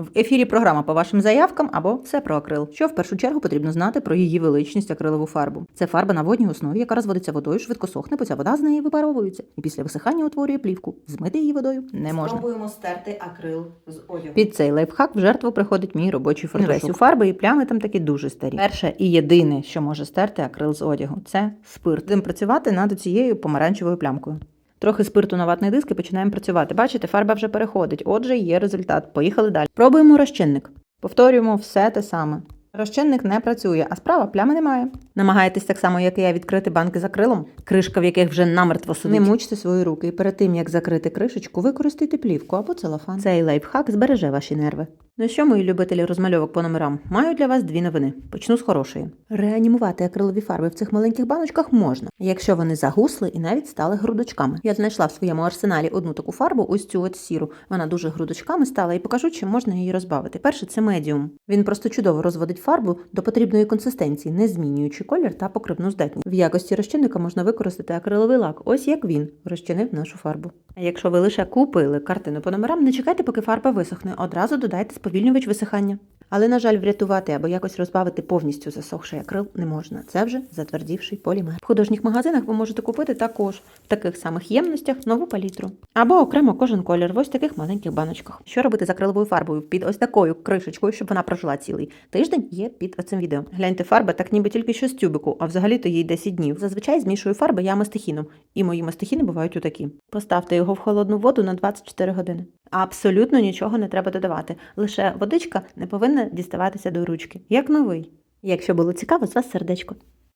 В ефірі програма по вашим заявкам або все про акрил. Що в першу чергу потрібно знати про її величність акрилову фарбу. Це фарба на водній основі, яка розводиться водою, швидко сохне, бо ця вода з неї випаровується, і після висихання утворює плівку. Змити її водою не можна. Спробуємо стерти акрил з одягу. Під цей лайфхак в жертву приходить мій робочий фартушок. фарби і плями там такі дуже старі. Перше і єдине, що може стерти акрил з одягу, це спирт. Будемо працювати над цією помаранчевою плямкою. Трохи спирту на ватний диск і починаємо працювати. Бачите, фарба вже переходить. Отже, є результат. Поїхали далі. Пробуємо розчинник. Повторюємо все те саме. Розчинник не працює, а справа плями немає. Намагаєтесь так само, як і я, відкрити банки з акрилом, кришка в яких вже намертво сидить. Не мучте свої руки і перед тим, як закрити кришечку, використайте плівку або целофан. Цей лайфхак збереже ваші нерви. Ну що, мої любителі розмальовок по номерам, маю для вас дві новини. Почну з хорошої. Реанімувати акрилові фарби в цих маленьких баночках можна, якщо вони загусли і навіть стали грудочками. Я знайшла в своєму арсеналі одну таку фарбу, ось цю от сіру. Вона дуже грудочками стала, і покажу, чим можна її розбавити. Перше це медіум. Він просто чудово розводить фарбу до потрібної консистенції, не змінюючи колір та покривну здатність. В якості розчинника можна використати акриловий лак, ось як він розчинив нашу фарбу. А якщо ви лише купили картину по номерам, не чекайте, поки фарба висохне, одразу додайте сповільнювач висихання. Але, на жаль, врятувати або якось розбавити повністю засохший акрил не можна. Це вже затвердівший полімер. В художніх магазинах ви можете купити також в таких самих ємностях нову палітру. Або окремо кожен колір в ось таких маленьких баночках. Що робити з акриловою фарбою під ось такою кришечкою, щоб вона прожила цілий тиждень, є під оцим відео. Гляньте, фарба так ніби тільки що з тюбику, а взагалі-то їй 10 днів. Зазвичай змішую фарби я мастихіном, і мої мастихіни бувають отакі. Поставте його в холодну воду на 24 години. Абсолютно нічого не треба додавати. Лише водичка не повинна діставатися до ручки, як новий. Якщо було цікаво, з вас сердечко.